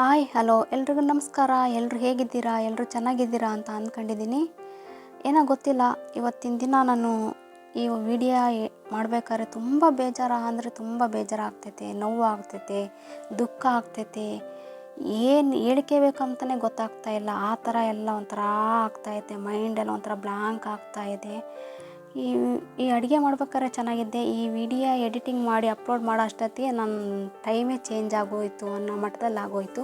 Hi, hello. ಎಲ್ರಿಗೂ ನಮಸ್ಕಾರ. ಎಲ್ಲರೂ ಹೇಗಿದ್ದೀರಾ? ಎಲ್ಲರೂ ಚೆನ್ನಾಗಿದ್ದೀರಾ ಅಂತ ಅಂದ್ಕೊಂಡಿದ್ದೀನಿ. ಏನೋ ಗೊತ್ತಿಲ್ಲ, ಇವತ್ತಿನ ದಿನ ನಾನು ಈ ವಿಡಿಯೋ ಮಾಡ್ಬೇಕಾದ್ರೆ ತುಂಬ ಬೇಜಾರ, ಅಂದರೆ ತುಂಬ ಬೇಜಾರಾಗ್ತೈತೆ ನೋವು ಆಗ್ತೈತೆ ದುಃಖ ಆಗ್ತೈತೆ. ಏನು ಹೇಳ್ಕೋಬೇಕಂತಲೇ ಗೊತ್ತಾಗ್ತಾ ಇಲ್ಲ. ಆ ಥರ ಎಲ್ಲ ಒಂಥರ ಆಗ್ತಾಯಿದೆ ಮೈಂಡೆಲ್ಲ ಒಂಥರ ಬ್ಲ್ಯಾಂಕ್ ಆಗ್ತಾ ಇದೆ. ಈ ಈ ಅಡುಗೆ ಮಾಡ್ಬೇಕಾದ್ರೆ ಚೆನ್ನಾಗಿದ್ದೆ. ಈ ವಿಡಿಯೋ ಎಡಿಟಿಂಗ್ ಮಾಡಿ ಅಪ್ಲೋಡ್ ಮಾಡೋ ಅಷ್ಟೊತ್ತಿಗೆ ನನ್ನ ಟೈಮೇ ಚೇಂಜ್ ಆಗೋಯಿತು, ಅನ್ನೋ ಮಟ್ಟದಲ್ಲಿ ಆಗೋಯಿತು.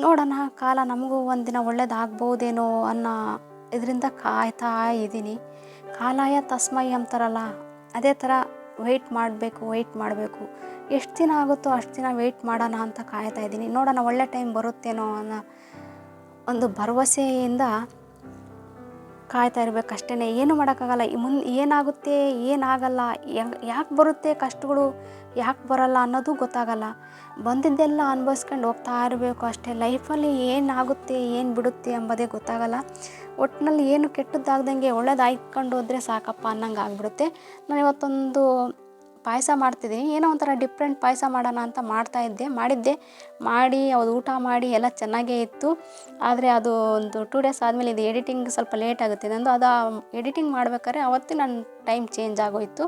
ನೋಡೋಣ, ಕಾಲ ನಮಗೂ ಒಂದಿನ ಒಳ್ಳೇದಾಗ್ಬೋದೇನೋ ಅನ್ನೋ ಇದರಿಂದ ಕಾಯ್ತಾ ಇದ್ದೀನಿ. ಕಾಲಾಯ ತಸ್ಮೈ ಅಂತಾರಲ್ಲ ಅದೇ ಥರ ವೆಯ್ಟ್ ಮಾಡಬೇಕು ವೆಯ್ಟ್ ಮಾಡಬೇಕು. ಎಷ್ಟು ದಿನ ಆಗುತ್ತೋ ಅಷ್ಟು ದಿನ ವೆಯ್ಟ್ ಮಾಡೋಣ ಅಂತ ಕಾಯ್ತಾ ಇದ್ದೀನಿ. ನೋಡೋಣ ಒಳ್ಳೆ ಟೈಮ್ ಬರುತ್ತೇನೋ ಅನ್ನೋ ಒಂದು ಭರವಸೆಯಿಂದ ಕಾಯ್ತಾ ಇರ್ಬೇಕು ಅಷ್ಟೇ ಏನು ಮಾಡೋಕ್ಕಾಗಲ್ಲ. ಮುನ್ ಏನಾಗುತ್ತೆ, ಏನಾಗಲ್ಲ ಯಾಕೆ ಬರುತ್ತೆ ಕಷ್ಟಗಳು, ಯಾಕೆ ಬರಲ್ಲ ಅನ್ನೋದು ಗೊತ್ತಾಗಲ್ಲ. ಬಂದಿದ್ದೆಲ್ಲ ಅನುಭವಿಸ್ಕೊಂಡು ಹೋಗ್ತಾ ಇರಬೇಕು ಅಷ್ಟೇ. ಲೈಫಲ್ಲಿ ಏನಾಗುತ್ತೆ, ಏನು ಬಿಡುತ್ತೆ ಎಂಬುದೇ ಗೊತ್ತಾಗಲ್ಲ. ಒಟ್ಟಿನಲ್ಲಿ ಏನು ಕೆಟ್ಟದ್ದಾಗ್ದಂಗೆ ಒಳ್ಳೇದಾಯ್ಕೊಂಡು ಹೋದರೆ ಸಾಕಪ್ಪ ಅನ್ನಂಗೆ ಆಗಿಬಿಡುತ್ತೆ ನಾನು ಇವತ್ತೊಂದು ಪಾಯಸ ಮಾಡ್ತಿದ್ದೀನಿ. ಏನೋ ಒಂಥರ ಡಿಫ್ರೆಂಟ್ ಪಾಯಸ ಮಾಡೋಣ ಅಂತ ಮಾಡ್ತಾ ಇದ್ದೆ. ಮಾಡಿದ್ದೆ. ಮಾಡಿ, ಅದು ಊಟ ಮಾಡಿ ಎಲ್ಲ ಚೆನ್ನಾಗೇ ಇತ್ತು. ಆದರೆ ಅದು ಒಂದು ಟೂ ಡೇಸ್ ಆದಮೇಲೆ ಇದು ಎಡಿಟಿಂಗ್ ಸ್ವಲ್ಪ ಲೇಟ್ ಆಗುತ್ತೆ. ನಂದು ಅದು ಎಡಿಟಿಂಗ್ ಮಾಡ್ಬೇಕಾದ್ರೆ ಅವತ್ತು ನನ್ನ ಟೈಮ್ ಚೇಂಜ್ ಆಗೋಯಿತು.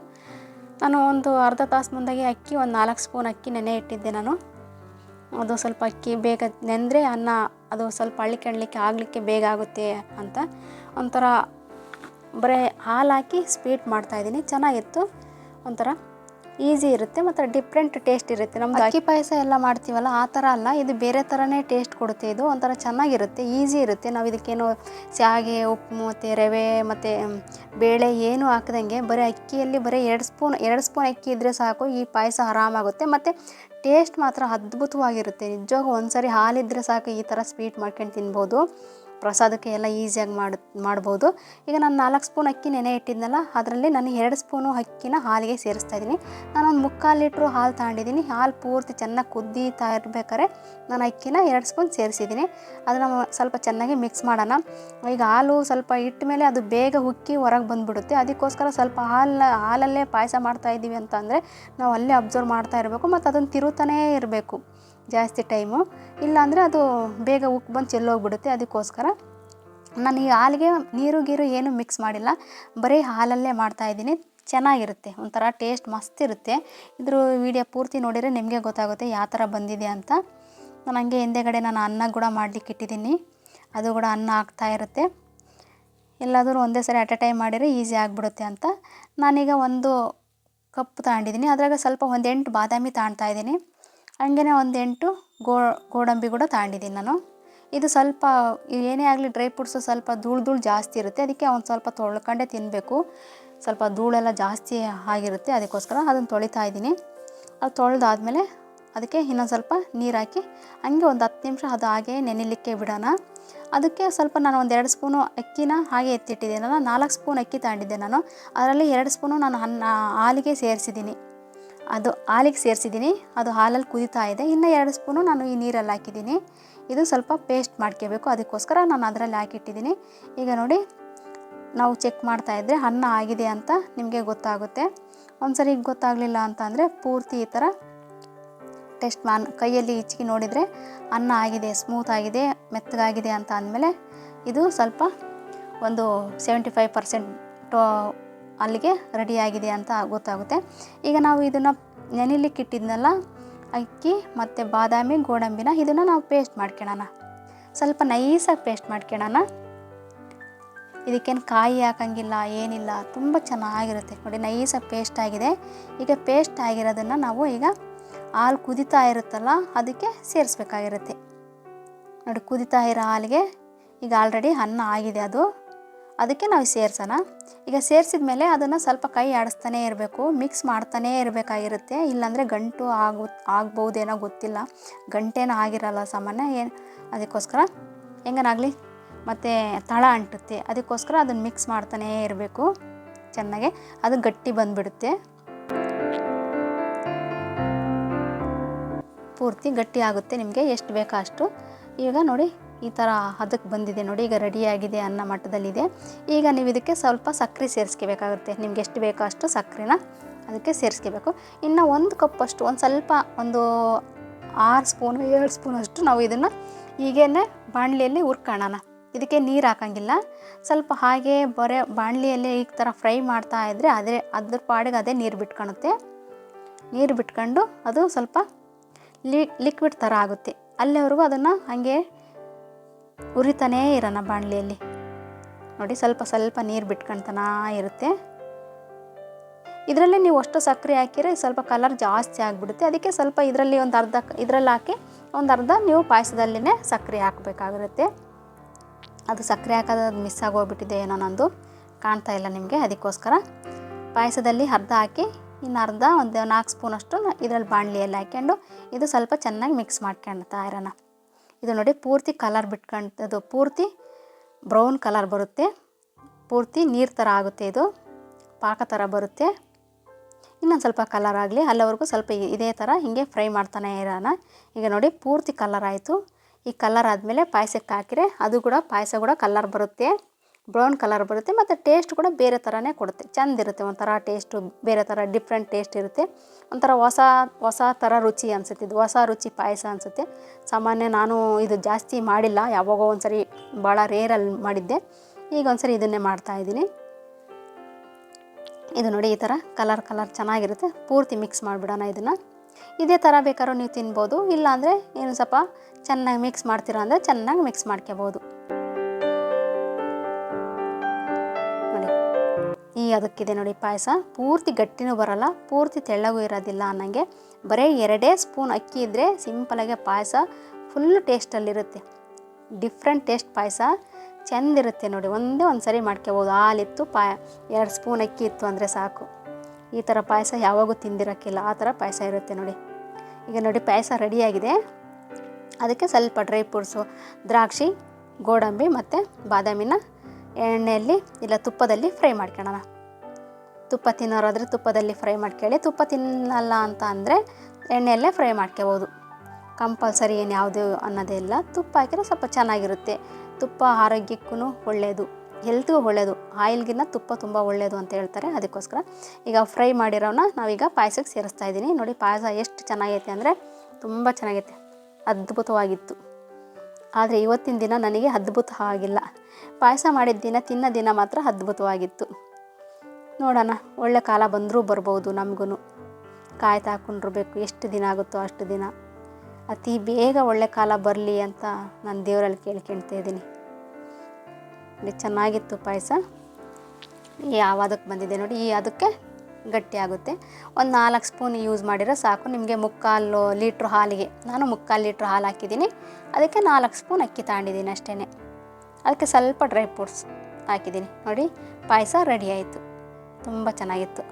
ನಾನು ಒಂದು ಅರ್ಧ ತಾಸು ಮುಂದಾಗಿ ಅಕ್ಕಿ, ಒಂದು ನಾಲ್ಕು ಸ್ಪೂನ್ ಅಕ್ಕಿ ನೆನೆ ಇಟ್ಟಿದ್ದೆ ನಾನು. ಅದು ಸ್ವಲ್ಪ ಅಕ್ಕಿ ಬೇಗ ನೆಂದರೆ ಅನ್ನ, ಅದು ಸ್ವಲ್ಪ ಅಳ್ಳಿ ಅಳ್ಳಿಕೊಳ್ಳಿಕ್ಕೆ ಆಗಲಿಕ್ಕೆ ಬೇಗ ಆಗುತ್ತೆ ಅಂತ. ಒಂಥರ ಬರೀ ಹಾಲು ಹಾಕಿ ಸ್ವೀಟ್ ಮಾಡ್ತಾಯಿದ್ದೀನಿ ಚೆನ್ನಾಗಿತ್ತು. ಒಂಥರ ಈಸಿ ಇರುತ್ತೆ ಮತ್ತು ಡಿಫ್ರೆಂಟ್ ಟೇಸ್ಟ್ ಇರುತ್ತೆ. ನಮ್ದು ಅಕ್ಕಿ ಪಾಯಸ ಎಲ್ಲ ಮಾಡ್ತೀವಲ್ಲ, ಆ ಥರ ಅಲ್ಲ, ಇದು ಬೇರೆ ಥರನೇ ಟೇಸ್ಟ್ ಕೊಡುತ್ತೆ ಇದು, ಒಂಥರ ಚೆನ್ನಾಗಿರುತ್ತೆ, ಈಸಿ ಇರುತ್ತೆ. ನಾವು ಇದಕ್ಕೇನು ಶಾವಿಗೆ ಉಪ್ಪು ಮತ್ತು ರವೆ ಮತ್ತು ಬೇಳೆ ಏನು ಹಾಕ್ದಂಗೆ ಬರೀ ಅಕ್ಕಿಯಲ್ಲಿ ಬರೀ ಎರಡು ಸ್ಪೂನ್ ಎರಡು ಸ್ಪೂನ್ ಅಕ್ಕಿ ಇದ್ದರೆ ಸಾಕು, ಈ ಪಾಯಸ ಆರಾಮಾಗುತ್ತೆ. ಮತ್ತು ಟೇಸ್ಟ್ ಮಾತ್ರ ಅದ್ಭುತವಾಗಿರುತ್ತೆ. ನಿಜವಾಗೂ ಒಂದು ಸರಿ ಹಾಲಿದ್ರೆ ಸಾಕು, ಈ ಥರ ಸ್ವೀಟ್ ಮಾಡ್ಕೊಂಡು ತಿನ್ಬೋದು. ಪ್ರಸಾದಕ್ಕೆ ಎಲ್ಲ ಈಸಿಯಾಗಿ ಮಾಡಿ, ಮಾಡ್ಬೋದು. ಈಗ ನಾನು ನಾಲ್ಕು ಸ್ಪೂನ್ ಅಕ್ಕಿ ನೆನೆ ಇಟ್ಟಿದ್ನಲ್ಲ, ಅದರಲ್ಲಿ ನಾನು ಎರಡು ಸ್ಪೂನು ಅಕ್ಕಿನ ಹಾಲಿಗೆ ಸೇರಿಸ್ತಾ ಇದ್ದೀನಿ. ನಾನೊಂದು ಮುಕ್ಕಾಲು ಲೀಟ್ರು ಹಾಲು ತಗೊಂಡಿದ್ದೀನಿ. ಹಾಲು ಪೂರ್ತಿ ಚೆನ್ನಾಗಿ ಕುದ್ದೀತಾ ಇರ್ಬೇಕಾದ್ರೆ ನಾನು ಅಕ್ಕಿನ ಎರಡು ಸ್ಪೂನ್ ಸೇರಿಸಿದ್ದೀನಿ. ಅದನ್ನು ಸ್ವಲ್ಪ ಚೆನ್ನಾಗಿ ಮಿಕ್ಸ್ ಮಾಡೋಣ. ಈಗ ಹಾಲು ಸ್ವಲ್ಪ ಇಟ್ಟ ಮೇಲೆ ಅದು ಬೇಗ ಉಕ್ಕಿ ಹೊರಗೆ ಬಂದುಬಿಡುತ್ತೆ. ಅದಕ್ಕೋಸ್ಕರ ಸ್ವಲ್ಪ ಹಾಲು ಹಾಲಲ್ಲೇ ಪಾಯಸ ಮಾಡ್ತಾ ಇದ್ದೀವಿ ಅಂತ ಅಂದರೆ ನಾವು ಅಲ್ಲೇ ಅಬ್ಸರ್ವ್ ಮಾಡ್ತಾ ಇರಬೇಕು ಮತ್ತು ಅದನ್ನು ತಿರುತ್ತಾನೇ ಇರಬೇಕು. ಜಾಸ್ತಿ ಟೈಮು. ಇಲ್ಲಾಂದರೆ ಅದು ಬೇಗ ಉಕ್ಕಿ ಬಂದು ಚೆಲ್ಲೋಗ್ಬಿಡುತ್ತೆ. ಅದಕ್ಕೋಸ್ಕರ ನಾನು ಈ ಹಾಲಿಗೆ ನೀರು ಗೀರು ಏನು ಮಿಕ್ಸ್ ಮಾಡಿಲ್ಲ. ಬರೀ ಹಾಲಲ್ಲೇ ಮಾಡ್ತಾಯಿದ್ದೀನಿ ಚೆನ್ನಾಗಿರುತ್ತೆ. ಒಂಥರ ಟೇಸ್ಟ್ ಮಸ್ತ್ ಇರುತ್ತೆ. ಇದ್ರ ವಿಡಿಯೋ ಪೂರ್ತಿ ನೋಡಿದರೆ ನಿಮಗೆ ಗೊತ್ತಾಗುತ್ತೆ ಯಾವ ಥರ ಬಂದಿದೆ ಅಂತ. ನಾನು ಹಂಗೆ ಹಿಂದೆಗಡೆ ನಾನು ಅನ್ನ ಕೂಡ ಮಾಡಲಿಕ್ಕೆ ಇಟ್ಟಿದ್ದೀನಿ. ಅದು ಕೂಡ ಅನ್ನ ಆಗ್ತಾ ಇರುತ್ತೆ. ಎಲ್ಲಾದರೂ ಒಂದೇ ಸರಿ ಅಟ್ ಅ ಟೈಮ್ ಮಾಡಿದರೆ ಈಸಿ ಆಗಿಬಿಡುತ್ತೆ ಅಂತ. ನಾನೀಗ ಒಂದು ಕಪ್ ತಗೊಂಡಿದ್ದೀನಿ. ಅದ್ರಾಗ ಸ್ವಲ್ಪ ಒಂದೆಂಟು ಬಾದಾಮಿ ತಗೊಳ್ತಾ ಇದ್ದೀನಿ. ಹಂಗೆ ಒಂದು ಎಂಟು ಗೋ, ಗೋಡಂಬಿ ಕೂಡ ತಗೊಂಡಿದ್ದೀನಿ ನಾನು. ಇದು ಸ್ವಲ್ಪ, ಏನೇ ಆಗಲಿ ಡ್ರೈ ಫ್ರೂಟ್ಸು ಸ್ವಲ್ಪ ಧೂಳು ಧೂಳು ಜಾಸ್ತಿ ಇರುತ್ತೆ. ಅದಕ್ಕೆ ಒಂದು ಸ್ವಲ್ಪ ತೊಳ್ಕೊಂಡೆ ತಿನ್ನಬೇಕು ಸ್ವಲ್ಪ ಧೂಳೆಲ್ಲ ಜಾಸ್ತಿ ಆಗಿರುತ್ತೆ. ಅದಕ್ಕೋಸ್ಕರ ಅದನ್ನು ತೊಳಿತಾ ಇದ್ದೀನಿ. ಅದು ತೊಳೆದಾದ್ಮೇಲೆ ಅದಕ್ಕೆ ಇನ್ನೊಂದು ಸ್ವಲ್ಪ ನೀರು ಹಾಕಿ, ಹಂಗೆ ಒಂದು ಹತ್ತು ನಿಮಿಷ ಅದು ಹಾಗೆ ನೆನೆಲಿಕ್ಕೆ ಬಿಡೋಣ. ಅದಕ್ಕೆ ಸ್ವಲ್ಪ ನಾನು ಒಂದು ಎರಡು ಸ್ಪೂನು ಅಕ್ಕಿನ ಹಾಗೆ ಎತ್ತಿಟ್ಟಿದ್ದೀನಲ್ಲ ನಾಲ್ಕು ಸ್ಪೂನ್ ಅಕ್ಕಿ ತಗೊಂಡಿದ್ದೆ ನಾನು. ಅದರಲ್ಲಿ ಎರಡು ಸ್ಪೂನು ನಾನು ಅನ್ನ, ಹಾಲಿಗೆ ಸೇರಿಸಿದ್ದೀನಿ. ಅದು ಹಾಲಿಗೆ ಸೇರಿಸಿದ್ದೀನಿ. ಅದು ಹಾಲಲ್ಲಿ ಕುದಿತಾ ಇದೆ. ಇನ್ನು ಎರಡು ಸ್ಪೂನು ನಾನು ಈ ನೀರಲ್ಲಿ ಹಾಕಿದ್ದೀನಿ. ಇದು ಸ್ವಲ್ಪ ಪೇಸ್ಟ್ ಮಾಡ್ಕೋಬೇಕು. ಅದಕ್ಕೋಸ್ಕರ ನಾನು ಅದರಲ್ಲಿ ಹಾಕಿಟ್ಟಿದ್ದೀನಿ. ಈಗ ನೋಡಿ, ನಾವು ಚೆಕ್ ಮಾಡ್ತಾ ಇದ್ದರೆ ಅನ್ನ ಆಗಿದೆ ಅಂತ ನಿಮಗೆ ಗೊತ್ತಾಗುತ್ತೆ. ಒಂದು ಸರಿ ಗೊತ್ತಾಗಲಿಲ್ಲ ಅಂತ ಅಂದರೆ ಪೂರ್ತಿ ಈ ಥರ ಟೆಸ್ಟ್ ಮಾನ್ ಕೈಯಲ್ಲಿ ಇಚ್ಚಿಗೆ ನೋಡಿದರೆ ಅನ್ನ ಆಗಿದೆ, ಸ್ಮೂತ್ ಆಗಿದೆ, ಮೆತ್ತಗಾಗಿದೆ ಅಂತ ಅಂದಮೇಲೆ ಇದು ಸ್ವಲ್ಪ ಒಂದು ಸೆವೆಂಟಿ ಫೈವ್ ಪರ್ಸೆಂಟ್ ಅಲ್ಲಿಗೆ ರೆಡಿಯಾಗಿದೆ ಅಂತ ಗೊತ್ತಾಗುತ್ತೆ. ಈಗ ನಾವು ಇದನ್ನು ನೆನಿಲಿಕ್ಕೆ ಇಟ್ಟಿದ್ನಲ್ಲ, ಅಕ್ಕಿ ಮತ್ತು ಬಾದಾಮಿ, ಗೋಡಂಬಿನ ಇದನ್ನು ನಾವು ಪೇಸ್ಟ್ ಮಾಡ್ಕೊಳ್ಳೋಣ ಸ್ವಲ್ಪ ನೈಸಾಗಿ ಪೇಸ್ಟ್ ಮಾಡ್ಕೊಳ್ಳೋಣ ಇದಕ್ಕೇನು ಕಾಯಿ ಹಾಕಂಗಿಲ್ಲ, ಏನಿಲ್ಲ, ತುಂಬ ಚೆನ್ನಾಗಿರುತ್ತೆ ನೋಡಿ ನೈಸಾಗಿ ಪೇಸ್ಟ್ ಆಗಿದೆ. ಈಗ ಪೇಸ್ಟ್ ಆಗಿರೋದನ್ನು ನಾವು ಈಗ ಹಾಲು ಕುದಿತಾ ಇರುತ್ತಲ್ಲ, ಅದಕ್ಕೆ ಸೇರಿಸ್ಬೇಕಾಗಿರುತ್ತೆ. ನೋಡಿ, ಕುದಿತಾ ಇರೋ ಹಾಲಿಗೆ ಈಗ ಆಲ್ರೆಡಿ ಅನ್ನ ಆಗಿದೆ ಅದು. ಅದಕ್ಕೆ ನಾವು ಸೇರಿಸೋಣ. ಈಗ ಸೇರಿಸಿದ ಮೇಲೆ ಅದನ್ನು ಸ್ವಲ್ಪ ಕೈ ಆಡಿಸ್ತಾನೆ ಇರಬೇಕು ಮಿಕ್ಸ್ ಮಾಡ್ತಾನೇ ಇರಬೇಕಾಗಿರುತ್ತೆ. ಇಲ್ಲಾಂದರೆ ಗಂಟು ಆಗು ಆಗ್ಬೋದೇನೋ ಗೊತ್ತಿಲ್ಲ. ಗಂಟೇನೂ ಆಗಿರಲ್ಲ ಸಾಮಾನ್ಯ, ಏನು ಅದಕ್ಕೋಸ್ಕರ ಹೆಂಗನಾಗಲಿ? ಮತ್ತು ತಳ ಅಂಟುತ್ತೆ. ಅದಕ್ಕೋಸ್ಕರ ಅದನ್ನು ಮಿಕ್ಸ್ ಮಾಡ್ತಾನೇ ಇರಬೇಕು. ಚೆನ್ನಾಗೆ ಅದು ಗಟ್ಟಿ ಬಂದುಬಿಡುತ್ತೆ. ಪೂರ್ತಿ ಗಟ್ಟಿ ಆಗುತ್ತೆ ನಿಮಗೆ, ಎಷ್ಟು ಬೇಕೋ ಅಷ್ಟು. ಈಗ ನೋಡಿ ಈ ಥರ ಅದಕ್ಕೆ ಬಂದಿದೆ ನೋಡಿ, ಈಗ ರೆಡಿಯಾಗಿದೆ ಅನ್ನೋ ಮಟ್ಟದಲ್ಲಿದೆ. ಈಗ ನೀವು ಇದಕ್ಕೆ ಸ್ವಲ್ಪ ಸಕ್ಕರೆ ಸೇರಿಸ್ಕೋಬೇಕಾಗುತ್ತೆ. ನಿಮ್ಗೆ ಎಷ್ಟು ಬೇಕೋ ಅಷ್ಟು ಸಕ್ಕರೆನ ಅದಕ್ಕೆ ಸೇರಿಸ್ಕೋಬೇಕು. ಇನ್ನು ಒಂದು ಕಪ್ಪಷ್ಟು ಒಂದು ಸ್ವಲ್ಪ, ಒಂದು ಆರು ಸ್ಪೂನು, ಏಳು ಸ್ಪೂನ್ ಅಷ್ಟು ನಾವು ಇದನ್ನು ಹೀಗೇ ಬಾಣಲಿಯಲ್ಲಿ ಹುರ್ಕೊಳ್ಳೋಣ. ಇದಕ್ಕೆ ನೀರು ಹಾಕಂಗಿಲ್ಲ. ಸ್ವಲ್ಪ ಹಾಗೆ ಬರೀ, ಬಾಣಲಿಯಲ್ಲಿ ಈ ಥರ ಫ್ರೈ ಮಾಡ್ತಾ ಇದ್ದರೆ ಅದೇ, ಅದ್ರ ಪಾಡಿಗೆ ಅದೇ ನೀರು ಬಿಟ್ಕೊಳುತ್ತೆ ನೀರು ಬಿಟ್ಕೊಂಡು ಅದು ಸ್ವಲ್ಪ ಲಿಕ್ವಿಡ್ ಥರ ಆಗುತ್ತೆ. ಅಲ್ಲಿವರೆಗೂ ಅದನ್ನು ಹಾಗೆ ಉರಿತಾನೇ ಇರೋಣ ಬಾಣಲಿಯಲ್ಲಿ. ನೋಡಿ ಸ್ವಲ್ಪ ಸ್ವಲ್ಪ ನೀರು ಬಿಟ್ಕೊಳ್ತಾನಾ ಇರುತ್ತೆ. ಇದರಲ್ಲಿ ನೀವು ಅಷ್ಟು ಸಕ್ಕರೆ ಹಾಕಿದ್ರೆ ಸ್ವಲ್ಪ ಕಲರ್ ಜಾಸ್ತಿ ಆಗಿಬಿಡುತ್ತೆ. ಅದಕ್ಕೆ ಸ್ವಲ್ಪ ಇದರಲ್ಲಿ ಒಂದು ಅರ್ಧ ಇದರಲ್ಲಿ ಹಾಕಿ ಒಂದು ಅರ್ಧ ನೀವು ಪಾಯಸದಲ್ಲಿನೇ ಸಕ್ಕರೆ ಹಾಕಬೇಕಾಗಿರುತ್ತೆ. ಅದು ಸಕ್ಕರೆ ಹಾಕೋದು ಮಿಸ್ ಆಗೋಗ್ಬಿಟ್ಟಿದೆ ಏನೋ ನಂದು. ಕಾಣ್ತಾ ಇಲ್ಲ ನಿಮಗೆ, ಅದಕ್ಕೋಸ್ಕರ. ಪಾಯಸದಲ್ಲಿ ಅರ್ಧ ಹಾಕಿ, ಇನ್ನು ಅರ್ಧ ಒಂದು ನಾಲ್ಕು ಸ್ಪೂನಷ್ಟು ಇದರಲ್ಲಿ ಬಾಣಲಿಯಲ್ಲಿ ಹಾಕ್ಕೊಂಡು ಇದು ಸ್ವಲ್ಪ ಚೆನ್ನಾಗಿ ಮಿಕ್ಸ್ ಮಾಡ್ಕೊಳ್ತಾ ಇರೋಣ. ಇದು ನೋಡಿ ಪೂರ್ತಿ ಕಲರ್ ಬಿಟ್ಕೊಂಡು ಪೂರ್ತಿ ಬ್ರೌನ್ ಕಲರ್ ಬರುತ್ತೆ. ಪೂರ್ತಿ ನೀರು ಥರ ಆಗುತ್ತೆ ಇದು. ಪಾಕ ಥರ ಬರುತ್ತೆ. ಇನ್ನೊಂದು ಸ್ವಲ್ಪ ಕಲರ್ ಆಗಲಿ, ಅಲ್ಲಿವರೆಗೂ ಸ್ವಲ್ಪ ಇದೇ ಥರ ಹೀಗೆ ಫ್ರೈ ಮಾಡ್ತಾನೆ ಇರೋಣ. ಈಗ ನೋಡಿ ಪೂರ್ತಿ ಕಲರ್ ಆಯಿತು. ಈ ಕಲರ್ ಆದಮೇಲೆ ಪಾಯಸಕ್ಕೆ ಹಾಕಿದ್ರೆ ಅದು ಕೂಡ ಪಾಯಸ ಕೂಡ ಕಲರ್ ಬರುತ್ತೆ. ಬ್ರೌನ್ ಕಲರ್ ಬರುತ್ತೆ ಮತ್ತು ಟೇಸ್ಟ್ ಕೂಡ ಬೇರೆ ಥರನೇ ಕೊಡುತ್ತೆ. ಚೆಂದ ಇರುತ್ತೆ, ಒಂಥರ ಟೇಸ್ಟು ಬೇರೆ ಥರ ಡಿಫ್ರೆಂಟ್ ಟೇಸ್ಟ್ ಇರುತ್ತೆ. ಒಂಥರ ಹೊಸ ಹೊಸ ಥರ ರುಚಿ ಅನಿಸುತ್ತೆ, ಇದು ಹೊಸ ರುಚಿ ಪಾಯಸ ಅನಿಸುತ್ತೆ. ಸಾಮಾನ್ಯ ನಾನು ಇದು ಜಾಸ್ತಿ ಮಾಡಿಲ್ಲ, ಯಾವಾಗೋ ಒಂದು ಸರಿ ಭಾಳ ರೇರಲ್ಲಿ ಮಾಡಿದ್ದೆ. ಈಗ ಒಂದು ಸರಿ ಇದನ್ನೇ ಮಾಡ್ತಾಯಿದ್ದೀನಿ ಇದು ನೋಡಿ ಈ ಥರ ಕಲರ್ ಕಲರ್ ಚೆನ್ನಾಗಿರುತ್ತೆ. ಪೂರ್ತಿ ಮಿಕ್ಸ್ ಮಾಡಿಬಿಡೋಣ ಇದನ್ನು. ಇದೇ ಥರ ಬೇಕಾದ್ರೂ ನೀವು ತಿನ್ಬೋದು, ಇಲ್ಲಾಂದರೆ ಏನು ಸ್ವಲ್ಪ ಚೆನ್ನಾಗಿ ಮಿಕ್ಸ್ ಮಾಡ್ತೀರಾ ಅಂದರೆ ಚೆನ್ನಾಗಿ ಮಿಕ್ಸ್ ಮಾಡ್ಕೋಬೋದು. ಅದಕ್ಕಿದೆ ನೋಡಿ ಪಾಯಸ. ಪೂರ್ತಿ ಗಟ್ಟಿನೂ ಬರಲ್ಲ, ಪೂರ್ತಿ ತೆಳ್ಳಗೂ ಇರೋದಿಲ್ಲ ಅನ್ನಂಗೆ. ಬರೀ ಎರಡೇ ಸ್ಪೂನ್ ಅಕ್ಕಿ ಇದ್ದರೆ ಸಿಂಪಲಾಗೆ ಪಾಯಸ ಫುಲ್ ಟೇಸ್ಟಲ್ಲಿರುತ್ತೆ ಡಿಫ್ರೆಂಟ್ ಟೇಸ್ಟ್ ಪಾಯಸ. ಚೆಂದಿರುತ್ತೆ ನೋಡಿ, ಒಂದೇ ಒಂದು ಸರಿ ಮಾಡ್ಕೋಬೋದು. ಹಾಲಿತ್ತು ಪಾಯ ಎರಡು ಸ್ಪೂನ್ ಅಕ್ಕಿ ಇತ್ತು ಅಂದರೆ ಸಾಕು. ಈ ಥರ ಪಾಯಸ ಯಾವಾಗೂ ತಿಂದಿರೋಕ್ಕಿಲ್ಲ, ಆ ಥರ ಪಾಯಸ ಇರುತ್ತೆ ನೋಡಿ. ಈಗ ನೋಡಿ ಪಾಯಸ ರೆಡಿಯಾಗಿದೆ. ಅದಕ್ಕೆ ಸ್ವಲ್ಪ ಡ್ರೈ ಫ್ರೂಟ್ಸು ದ್ರಾಕ್ಷಿ, ಗೋಡಂಬಿ ಮತ್ತು ಬಾದಾಮಿನ ಎಣ್ಣೆಯಲ್ಲಿ, ಇಲ್ಲ ತುಪ್ಪದಲ್ಲಿ ಫ್ರೈ ಮಾಡ್ಕೊಳ್ಳೋಣ. ತುಪ್ಪ ತಿನ್ನೋರಾದರೆ ತುಪ್ಪದಲ್ಲಿ ಫ್ರೈ ಮಾಡ್ಕೊಳ್ಳಿ. ತುಪ್ಪ ತಿನ್ನಲ್ಲ ಅಂತ ಅಂದರೆ ಎಣ್ಣೆಯಲ್ಲೇ ಫ್ರೈ ಮಾಡ್ಕೋಬೋದು. ಕಂಪಲ್ಸರಿ ಏನು ಯಾವುದು ಅನ್ನೋದೇ ಇಲ್ಲ. ತುಪ್ಪ ಹಾಕಿದ್ರೆ ಸ್ವಲ್ಪ ಚೆನ್ನಾಗಿರುತ್ತೆ. ತುಪ್ಪ ಆರೋಗ್ಯಕ್ಕೂ ಒಳ್ಳೆಯದು ಹೆಲ್ತ್ಗೂ ಒಳ್ಳೆಯದು ಆಯಿಲ್ಗಿನ್ನ ತುಪ್ಪ ತುಂಬ ಒಳ್ಳೆಯದು ಅಂತ ಹೇಳ್ತಾರೆ. ಅದಕ್ಕೋಸ್ಕರ ಈಗ ಫ್ರೈ ಮಾಡಿರೋನ ನಾವೀಗ ಪಾಯಸಕ್ಕೆ ಸೇರಿಸ್ತಾ ಇದ್ದೀನಿ. ನೋಡಿ ಪಾಯಸ ಎಷ್ಟು ಚೆನ್ನಾಗೈತೆ ಅಂದರೆ ತುಂಬ ಚೆನ್ನಾಗೈತೆ. ಅದ್ಭುತವಾಗಿತ್ತು. ಆದರೆ ಇವತ್ತಿನ ದಿನ ನನಗೆ ಅದ್ಭುತ ಆಗಿಲ್ಲ. ಪಾಯಸ ಮಾಡಿದ ದಿನ, ತಿನ್ನೋ ದಿನ ಮಾತ್ರ ಅದ್ಭುತವಾಗಿತ್ತು. ನೋಡೋಣ. ಒಳ್ಳೆ ಕಾಲ ಬಂದರೂ ಬರ್ಬೋದು ನಮಗೂ ಕಾಯ್ತಾ ಹಾಕೊಂಡಿರ್ಬೇಕು ಎಷ್ಟು ದಿನ ಆಗುತ್ತೋ ಅಷ್ಟು ದಿನ. ಅತಿ ಬೇಗ ಒಳ್ಳೆ ಕಾಲ ಬರಲಿ ಅಂತ ನಾನು ದೇವರಲ್ಲಿ ಕೇಳ್ಕೊಳ್ತಾ ಇದ್ದೀನಿ. ಚೆನ್ನಾಗಿತ್ತು ಪಾಯಸ. ಯಾವ ಅದಕ್ಕೆ ಬಂದಿದೆ ನೋಡಿ, ಈ ಅದಕ್ಕೆ ಗಟ್ಟಿ ಆಗುತ್ತೆ. ಒಂದು ನಾಲ್ಕು ಸ್ಪೂನ್ ಯೂಸ್ ಮಾಡಿರೋ ಸಾಕು. ನಿಮಗೆ ಮುಕ್ಕಾಲು ಲೀಟ್ರ್ ಹಾಲಿಗೆ. ನಾನು ಮುಕ್ಕಾಲು ಲೀಟ್ರ್ ಹಾಲು ಹಾಕಿದ್ದೀನಿ. ಅದಕ್ಕೆ ನಾಲ್ಕು ಸ್ಪೂನ್ ಅಕ್ಕಿ ತಗೊಂಡಿದ್ದೀನಿ ಅಷ್ಟೇ ಅದಕ್ಕೆ ಸ್ವಲ್ಪ ಡ್ರೈ ಫ್ರೂಟ್ಸ್ ಹಾಕಿದ್ದೀನಿ. ನೋಡಿ, ಪಾಯಸ ರೆಡಿ ಆಯಿತು. ತುಂಬ ಚೆನ್ನಾಗಿತ್ತು.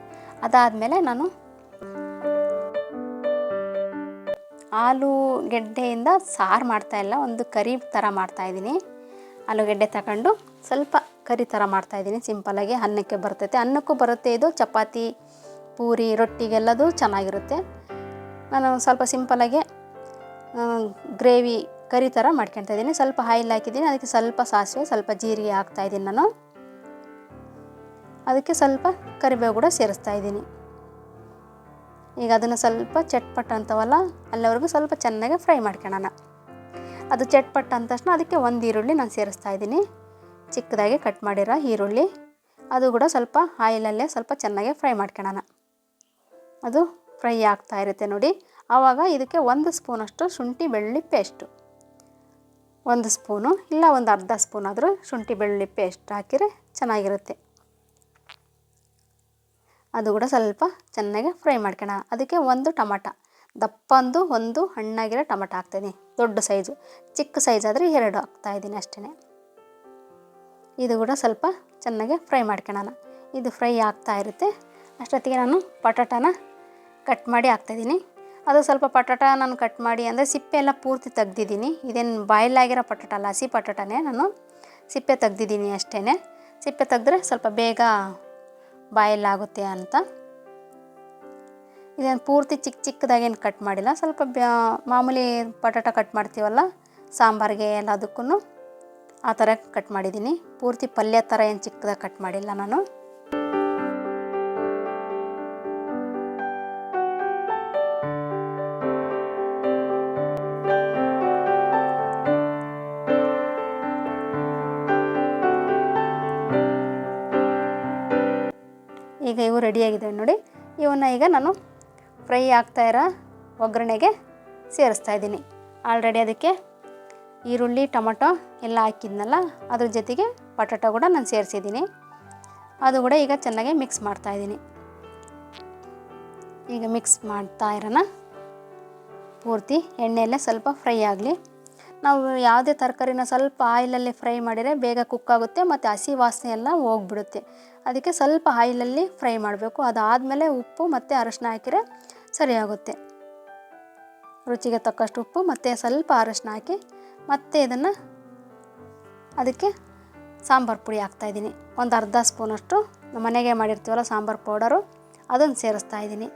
ಅದಾದಮೇಲೆ ನಾನು ಆಲೂಗೆಡ್ಡೆಯಿಂದ ಸಾರು ಮಾಡ್ತಾಯಿಲ್ಲ ಒಂದು ಕರಿ ಥರ ಮಾಡ್ತಾಯಿದ್ದೀನಿ ಆಲೂಗೆಡ್ಡೆ ತಗೊಂಡು ಸ್ವಲ್ಪ ಕರಿ ಥರ ಮಾಡ್ತಾಯಿದ್ದೀನಿ ಸಿಂಪಲಾಗಿ ಅನ್ನಕ್ಕೆ ಬರ್ತೈತೆ ಅನ್ನಕ್ಕೂ ಬರುತ್ತೆ ಇದು, ಚಪಾತಿ, ಪೂರಿ, ರೊಟ್ಟಿಗೆಲ್ಲದು ಚೆನ್ನಾಗಿರುತ್ತೆ. ನಾನು ಸ್ವಲ್ಪ ಸಿಂಪಲಾಗಿ ಗ್ರೇವಿ ಕರಿ ಥರ ಮಾಡ್ಕೊಳ್ತಾ ಇದ್ದೀನಿ. ಸ್ವಲ್ಪ ಆಯಿಲ್ ಹಾಕಿದ್ದೀನಿ, ಅದಕ್ಕೆ ಸ್ವಲ್ಪ ಸಾಸಿವೆ, ಸ್ವಲ್ಪ ಜೀರಿಗೆ ಹಾಕ್ತಾಯಿದ್ದೀನಿ ನಾನು. ಅದಕ್ಕೆ ಸ್ವಲ್ಪ ಕರಿಬೇವು ಕೂಡ ಸೇರಿಸ್ತಾ ಇದ್ದೀನಿ. ಈಗ ಅದನ್ನು ಸ್ವಲ್ಪ ಚಟ್ಪಟ್ ಅಂತವಲ್ಲ, ಅಲ್ಲಿವರೆಗೂ ಸ್ವಲ್ಪ ಚೆನ್ನಾಗಿ ಫ್ರೈ ಮಾಡ್ಕೊಳ್ಳೋಣ. ಅದು ಚಟ್ಪಟ್ ಅಂದ ತಕ್ಷಣ ಅದಕ್ಕೆ ಒಂದು ಈರುಳ್ಳಿ ನಾನು ಸೇರಿಸ್ತಾ ಇದ್ದೀನಿ. ಚಿಕ್ಕದಾಗಿ ಕಟ್ ಮಾಡಿರೋ ಈರುಳ್ಳಿ, ಅದು ಕೂಡ ಸ್ವಲ್ಪ ಆಯಿಲಲ್ಲೇ ಸ್ವಲ್ಪ ಚೆನ್ನಾಗಿ ಫ್ರೈ ಮಾಡ್ಕೊಳ್ಳೋಣ. ಅದು ಫ್ರೈ ಆಗ್ತಾ ಇರುತ್ತೆ ನೋಡಿ. ಆವಾಗ ಇದಕ್ಕೆ ಒಂದು ಸ್ಪೂನಷ್ಟು ಶುಂಠಿ ಬೆಳ್ಳುಳ್ಳಿ ಪೇಸ್ಟು. ಒಂದು ಸ್ಪೂನು ಇಲ್ಲ, ಒಂದು ಅರ್ಧ ಸ್ಪೂನ್ ಆದರೂ ಶುಂಠಿ ಬೆಳ್ಳುಳ್ಳಿ ಪೇಸ್ಟ್ ಹಾಕಿದರೆ ಚೆನ್ನಾಗಿರುತ್ತೆ. ಅದು ಕೂಡ ಸ್ವಲ್ಪ ಚೆನ್ನಾಗಿ ಫ್ರೈ ಮಾಡ್ಕೊಳ್ಳೋಣ ಅದಕ್ಕೆ ಒಂದು ಟೊಮಟ. ದಪ್ಪಂದು ಒಂದು ಹಣ್ಣಾಗಿರೋ ಟೊಮಟ ಹಾಕ್ತೀನಿ. ದೊಡ್ಡ ಸೈಜು. ಚಿಕ್ಕ ಸೈಜ್ ಆದರೆ ಎರಡು ಹಾಕ್ತಾಯಿದ್ದೀನಿ ಅಷ್ಟೇ ಇದು ಕೂಡ ಸ್ವಲ್ಪ ಚೆನ್ನಾಗಿ ಫ್ರೈ ಮಾಡ್ಕೊಳ್ಳೋಣ ಇದು ಫ್ರೈ ಆಗ್ತಾ ಇರುತ್ತೆ. ಅಷ್ಟೊತ್ತಿಗೆ ನಾನು ಪಟಾಟನ ಕಟ್ ಮಾಡಿ ಹಾಕ್ತಾಯಿದ್ದೀನಿ ಅದು ಸ್ವಲ್ಪ ಪಟಾಟ ನಾನು ಕಟ್ ಮಾಡಿ ಅಂದರೆ ಸಿಪ್ಪೆ ಎಲ್ಲ ಪೂರ್ತಿ ತೆಗ್ದಿದ್ದೀನಿ. ಇದೇನು ಬಾಯ್ಲಾಗಿರೋ ಪಟಾಟ ಅಲ್ಲ, ಹಸಿ ಪಟಾಟನೇ ನಾನು ಸಿಪ್ಪೆ ತೆಗ್ದಿದ್ದೀನಿ ಅಷ್ಟೇ ಸಿಪ್ಪೆ ತೆಗೆದ್ರೆ ಸ್ವಲ್ಪ ಬೇಗ ಬಾಯಲ್ಲಾಗುತ್ತೆ ಅಂತ. ಇದೇನು ಪೂರ್ತಿ ಚಿಕ್ಕ ಚಿಕ್ಕದಾಗೇನು ಕಟ್ ಮಾಡಿಲ್ಲ. ಸ್ವಲ್ಪ ಮಾಮೂಲಿ ಪಟಾಟ ಕಟ್ ಮಾಡ್ತೀವಲ್ಲ, ಸಾಂಬಾರಿಗೆ ಎಲ್ಲದಕ್ಕೂ ಆ ಥರ ಕಟ್ ಮಾಡಿದ್ದೀನಿ. ಪೂರ್ತಿ ಪಲ್ಯ ಥರ ಏನು ಚಿಕ್ಕದಾಗಿ ಕಟ್ ಮಾಡಿಲ್ಲ ನಾನು. ರೆಡಿಯಾಗಿದೆ ನೋಡಿ. ಇವನ್ನ ಈಗ ನಾನು ಫ್ರೈ ಆಗ್ತಾ ಇರೋ ಒಗ್ಗರಣೆಗೆ ಸೇರಿಸ್ತಾ ಇದ್ದೀನಿ. ಆಲ್ರೆಡಿ ಅದಕ್ಕೆ ಈರುಳ್ಳಿ, ಟೊಮಟೊ ಎಲ್ಲ ಹಾಕಿದ್ನಲ್ಲ, ಅದ್ರ ಜೊತೆಗೆ ಬಟಾಟೊ ಕೂಡ ನಾನು ಸೇರಿಸಿದ್ದೀನಿ. ಅದು ಕೂಡ ಈಗ ಚೆನ್ನಾಗಿ ಮಿಕ್ಸ್ ಮಾಡ್ತಾ ಇದ್ದೀನಿ. ಈಗ ಮಿಕ್ಸ್ ಮಾಡ್ತಾ ಇರೋಣ. ಪೂರ್ತಿ ಎಣ್ಣೆಯಲ್ಲೇ ಸ್ವಲ್ಪ ಫ್ರೈ ಆಗಲಿ. ನಾವು ಯಾವುದೇ ತರಕಾರಿನ ಸ್ವಲ್ಪ ಆಯಿಲಲ್ಲಿ ಫ್ರೈ ಮಾಡಿದರೆ ಬೇಗ ಕುಕ್ ಆಗುತ್ತೆ ಮತ್ತು ಹಸಿ ವಾಸನೆ ಎಲ್ಲ ಹೋಗ್ಬಿಡುತ್ತೆ. ಅದಕ್ಕೆ ಸ್ವಲ್ಪ ಆಯಿಲಲ್ಲಿ ಫ್ರೈ ಮಾಡಬೇಕು. ಅದಾದಮೇಲೆ ಉಪ್ಪು ಮತ್ತು ಅರಶಿನ ಹಾಕಿದರೆ ಸರಿಯಾಗುತ್ತೆ. ರುಚಿಗೆ ತಕ್ಕಷ್ಟು ಉಪ್ಪು ಮತ್ತು ಸ್ವಲ್ಪ ಅರಶಿನ ಹಾಕಿ ಮತ್ತೆ ಇದನ್ನು ಅದಕ್ಕೆ ಸಾಂಬಾರು ಪುಡಿ ಹಾಕ್ತಾಯಿದ್ದೀನಿ ಒಂದು ಅರ್ಧ ಸ್ಪೂನಷ್ಟು ಮನೆಗೆ ಮಾಡಿರ್ತೀವಲ್ಲ ಸಾಂಬಾರು ಪೌಡರು, ಅದನ್ನು ಸೇರಿಸ್ತಾ ಇದ್ದೀನಿ.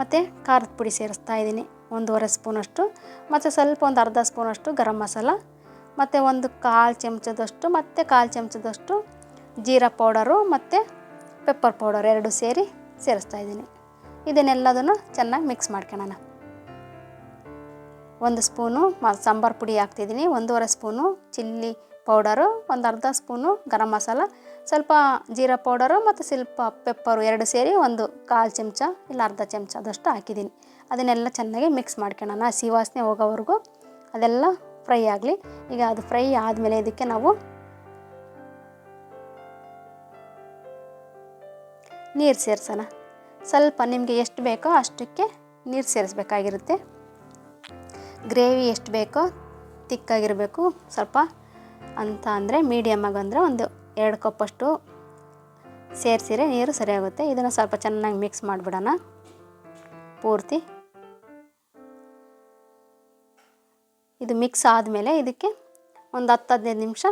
ಮತ್ತು ಖಾರದ ಪುಡಿ ಸೇರಿಸ್ತಾ ಇದ್ದೀನಿ. ಒಂದೂವರೆ ಸ್ಪೂನಷ್ಟು, ಮತ್ತು ಸ್ವಲ್ಪ ಒಂದು ಅರ್ಧ ಸ್ಪೂನಷ್ಟು ಗರಂ ಮಸಾಲ, ಮತ್ತು ಒಂದು ಕಾಲು ಚಮಚದಷ್ಟು, ಮತ್ತು ಕಾಲು ಚಮಚದಷ್ಟು ಜೀರಾ ಪೌಡರು, ಮತ್ತು ಪೆಪ್ಪರ್ ಪೌಡರ್ ಎರಡು ಸೇರಿ ಸೇರಿಸ್ತಾ ಇದ್ದೀನಿ. ಇದನ್ನೆಲ್ಲದನ್ನು ಚೆನ್ನಾಗಿ ಮಿಕ್ಸ್ ಮಾಡ್ಕೊಳ್ಳೋಣ. ಒಂದು ಸ್ಪೂನು ಮ ಸಾಂಬಾರು ಪುಡಿ ಹಾಕ್ತಿದ್ದೀನಿ, ಒಂದೂವರೆ ಸ್ಪೂನು ಚಿಲ್ಲಿ ಪೌಡರು, ಒಂದು ಅರ್ಧ ಸ್ಪೂನು ಗರಂ ಮಸಾಲ, ಸ್ವಲ್ಪ ಜೀರಾ ಪೌಡರು ಮತ್ತು ಸ್ವಲ್ಪ ಪೆಪ್ಪರು ಎರಡು ಸೇರಿ ಒಂದು ಕಾಲು ಚಮಚ ಇಲ್ಲ ಅರ್ಧ ಚಮಚದಷ್ಟು ಹಾಕಿದ್ದೀನಿ. ಅದನ್ನೆಲ್ಲ ಚೆನ್ನಾಗಿ ಮಿಕ್ಸ್ ಮಾಡ್ಕೊಳ್ಳೋಣ. ಹಸಿ ವಾಸನೆ ಹೋಗೋವರೆಗೂ ಅದೆಲ್ಲ ಫ್ರೈ ಆಗಲಿ. ಈಗ ಅದು ಫ್ರೈ ಆದಮೇಲೆ ಇದಕ್ಕೆ ನಾವು ನೀರು ಸೇರಿಸೋಣ. ಸ್ವಲ್ಪ ನಿಮಗೆ ಎಷ್ಟು ಬೇಕೋ ಅಷ್ಟಕ್ಕೆ ನೀರು ಸೇರಿಸ್ಬೇಕಾಗಿರುತ್ತೆ. ಗ್ರೇವಿ ಎಷ್ಟು ಬೇಕೋ ತಿಕ್ಕಾಗಿರಬೇಕು. ಸ್ವಲ್ಪ ಅಂತ ಅಂದರೆ ಮೀಡಿಯಮ್ಮಾಗಂದರೆ ಒಂದು ಎರಡು ಕಪ್ಪಷ್ಟು ಸೇರಿಸಿರೆ ನೀರು ಸರಿಯಾಗುತ್ತೆ. ಇದನ್ನು ಸ್ವಲ್ಪ ಚೆನ್ನಾಗಿ ಮಿಕ್ಸ್ ಮಾಡಿಬಿಡೋಣ. ಪೂರ್ತಿ. ಇದು ಮಿಕ್ಸ್ ಆದಮೇಲೆ ಇದಕ್ಕೆ ಒಂದು ಹತ್ತು ಹದಿನೈದು ನಿಮಿಷ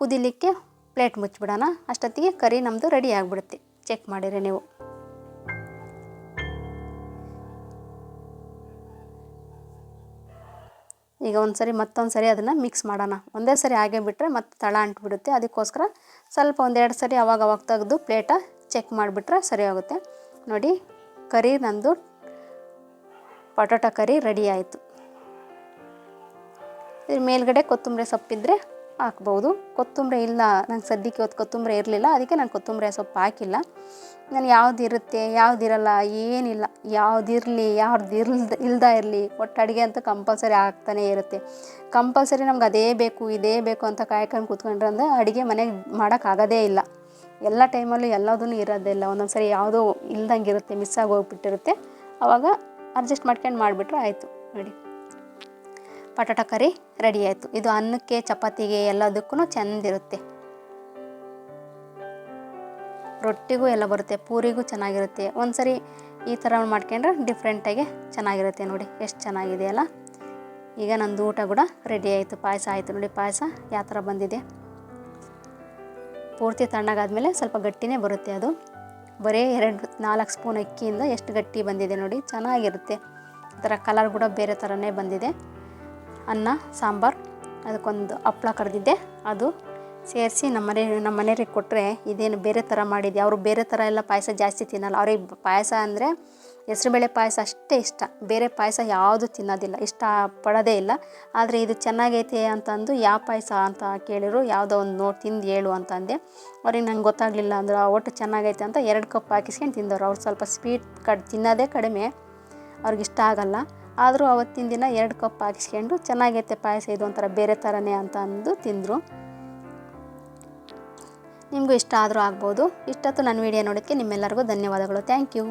ಕುದಿಲಿಕ್ಕೆ ಪ್ಲೇಟ್ ಮುಚ್ಚಿಬಿಡೋಣ. ಅಷ್ಟೊತ್ತಿಗೆ ಕರಿ ನಮ್ಮದು ರೆಡಿ ಆಗಿಬಿಡುತ್ತೆ. ಚೆಕ್ ಮಾಡಿರಿ ನೀವು. ಈಗ ಒಂದು ಸರಿ ಮತ್ತೊಂದು ಸರಿ ಅದನ್ನು ಮಿಕ್ಸ್ ಮಾಡೋಣ. ಒಂದೇ ಸರಿ ಹಾಗೆ ಬಿಟ್ಟರೆ ಮತ್ತೆ ತಳ ಅಂಟ್ಬಿಡುತ್ತೆ. ಅದಕ್ಕೋಸ್ಕರ ಸ್ವಲ್ಪ ಒಂದೆರಡು ಸರಿ ಅವಾಗ ಅವಾಗ ತೆಗೆದು ಪ್ಲೇಟ ಚೆಕ್ ಮಾಡಿಬಿಟ್ರೆ ಸರಿ ಹೋಗುತ್ತೆ ನೋಡಿ, ಕರಿ ನಂದು ಪಟೋಟ ಕರಿ ರೆಡಿ ಆಯಿತು. ಇದ್ರ ಮೇಲ್ಗಡೆ ಕೊತ್ತಂಬರಿ ಸೊಪ್ಪಿದ್ರೆ ಹಾಕ್ಬೋದು. ಕೊತ್ತಂಬರಿ ಇಲ್ಲ, ನಂಗೆ ಸದ್ಯಕ್ಕೆ ಇವತ್ತು ಕೊತ್ತಂಬರಿ ಇರಲಿಲ್ಲ, ಅದಕ್ಕೆ ನಾನು ಕೊತ್ತಂಬರಿ ಸೊಪ್ಪು ಹಾಕಿಲ್ಲ. ನಾನು ಯಾವ್ದು ಇರುತ್ತೆ ಯಾವುದಿರಲ್ಲ ಏನಿಲ್ಲ ಯಾವುದಿರಲಿ ಯಾವ್ದು ಇಲ್ದ ಇಲ್ದ ಇರಲಿ, ಒಟ್ಟು ಅಡುಗೆ ಅಂತೂ ಕಂಪಲ್ಸರಿ ಆಗ್ತಾನೇ ಇರುತ್ತೆ. ಕಂಪಲ್ಸರಿ ನಮ್ಗೆ ಅದೇ ಬೇಕು, ಇದೇ ಬೇಕು ಅಂತ ಕಾಯ್ಕೊಂಡು ಕೂತ್ಕೊಂಡ್ರೆ ಅಂದರೆ ಅಡುಗೆ ಮನೆಗೆ ಮಾಡೋಕ್ಕಾಗೋದೇ ಇಲ್ಲ. ಎಲ್ಲ ಟೈಮಲ್ಲೂ ಎಲ್ಲದೂ ಇರೋದಿಲ್ಲ ಒಂದೊಂದು ಸರಿ ಯಾವುದೋ ಇಲ್ದಂಗೆ ಇರುತ್ತೆ, ಮಿಸ್ ಆಗಿ ಹೋಗ್ಬಿಟ್ಟಿರುತ್ತೆ. ಆವಾಗ ಅಡ್ಜಸ್ಟ್ ಮಾಡ್ಕೊಂಡು ಮಾಡಿಬಿಟ್ರೆ ಆಯಿತು. ನೋಡಿ. ಪಟಾಟ ಕರಿ ರೆಡಿ ಆಯಿತು. ಇದು ಅನ್ನಕ್ಕೆ, ಚಪಾತಿಗೆ ಎಲ್ಲದಕ್ಕೂ ಚೆಂದಿರುತ್ತೆ. ರೊಟ್ಟಿಗೂ ಎಲ್ಲ ಬರುತ್ತೆ, ಪೂರಿಗೂ ಚೆನ್ನಾಗಿರುತ್ತೆ. ಒಂದು ಸರಿ ಈ ಥರ ಮಾಡ್ಕೊಂಡ್ರೆ ಡಿಫ್ರೆಂಟಾಗಿ ಚೆನ್ನಾಗಿರುತ್ತೆ ನೋಡಿ, ಎಷ್ಟು ಚೆನ್ನಾಗಿದೆ ಅಲ್ಲ. ಈಗ ನಂದು ಊಟ ಕೂಡ ರೆಡಿ ಆಯಿತು. ಪಾಯಸ ಆಯಿತು ನೋಡಿ, ಪಾಯಸ ಯಾವ ಥರ ಬಂದಿದೆ. ಪೂರ್ತಿ ತಣ್ಣಗಾದ್ಮೇಲೆ ಸ್ವಲ್ಪ ಗಟ್ಟಿನೇ ಬರುತ್ತೆ ಅದು. ಬರೀ ಎರಡು, ನಾಲ್ಕು ಸ್ಪೂನ್ ಅಕ್ಕಿಯಿಂದ ಎಷ್ಟು ಗಟ್ಟಿ ಬಂದಿದೆ ನೋಡಿ, ಚೆನ್ನಾಗಿರುತ್ತೆ. ಈ ಥರ ಕಲರ್ ಕೂಡ ಬೇರೆ ಥರನೇ ಬಂದಿದೆ. ಅನ್ನ, ಸಾಂಬಾರು, ಅದಕ್ಕೊಂದು ಹಪ್ಳ ಕರೆದಿದ್ದೆ. ಅದು ಸೇರಿಸಿ ನಮ್ಮ ಮನೆ, ನಮ್ಮ ಮನೆಯವ್ರಿಗೆ ಕೊಟ್ಟರೆ ಇದೇನು ಬೇರೆ ಥರ ಮಾಡಿದೆ ಅವರು ಬೇರೆ ಥರ ಎಲ್ಲ ಪಾಯಸ ಜಾಸ್ತಿ ತಿನ್ನಲ್ಲ. ಅವ್ರಿಗೆ ಪಾಯಸ ಅಂದರೆ ಹೆಸರುಬೇಳೆ ಪಾಯಸ ಅಷ್ಟೇ ಇಷ್ಟ. ಬೇರೆ ಪಾಯಸ ಯಾವುದು ತಿನ್ನೋದಿಲ್ಲ. ಇಷ್ಟ ಪಡೋದೇ ಇಲ್ಲ. ಆದರೆ ಇದು ಚೆನ್ನಾಗೈತೆ ಅಂತಂದು ಯಾವ ಪಾಯಸ ಅಂತ ಕೇಳಿದ್ರು. ಯಾವುದೋ ಒಂದು ನೋಡಿ ತಿಂದು ಹೇಳು ಅಂತ ಅಂದೆ. ಅವ್ರಿಗೆ ನಂಗೆ ಗೊತ್ತಾಗಲಿಲ್ಲ ಅಂದ್ರೆ. ಒಟ್ಟು ಚೆನ್ನಾಗೈತೆ ಅಂತ ಎರಡು ಕಪ್ ಹಾಕಿಸ್ಕೊಂಡು ತಿಂದವ್ರು. ಅವ್ರು ಸ್ವಲ್ಪ ಸ್ವೀಟ್ ಕಡ್, ತಿನ್ನೋದೇ ಕಡಿಮೆ. ಅವ್ರಿಗೆ ಇಷ್ಟ ಆಗಲ್ಲ. ಆದರೂ ಅವತ್ತಿನ ದಿನ ಎರಡು ಕಪ್ ಹಾಕಿಸ್ಕೊಂಡು ಚೆನ್ನಾಗೈತೆ ಪಾಯಸ ಇದು ಒಂಥರ ಬೇರೆ ಥರನೇ ಅಂತ ಅಂದು ತಿಂದರು. ನಿಮಗೂ ಇಷ್ಟ ಆದರೂ ಆಗ್ಬೋದು. ಇಷ್ಟೊತ್ತು ನನ್ನ ವಿಡಿಯೋ ನೋಡೋಕ್ಕೆ ನಿಮ್ಮೆಲ್ಲರಿಗೂ ಧನ್ಯವಾದಗಳು. Thank you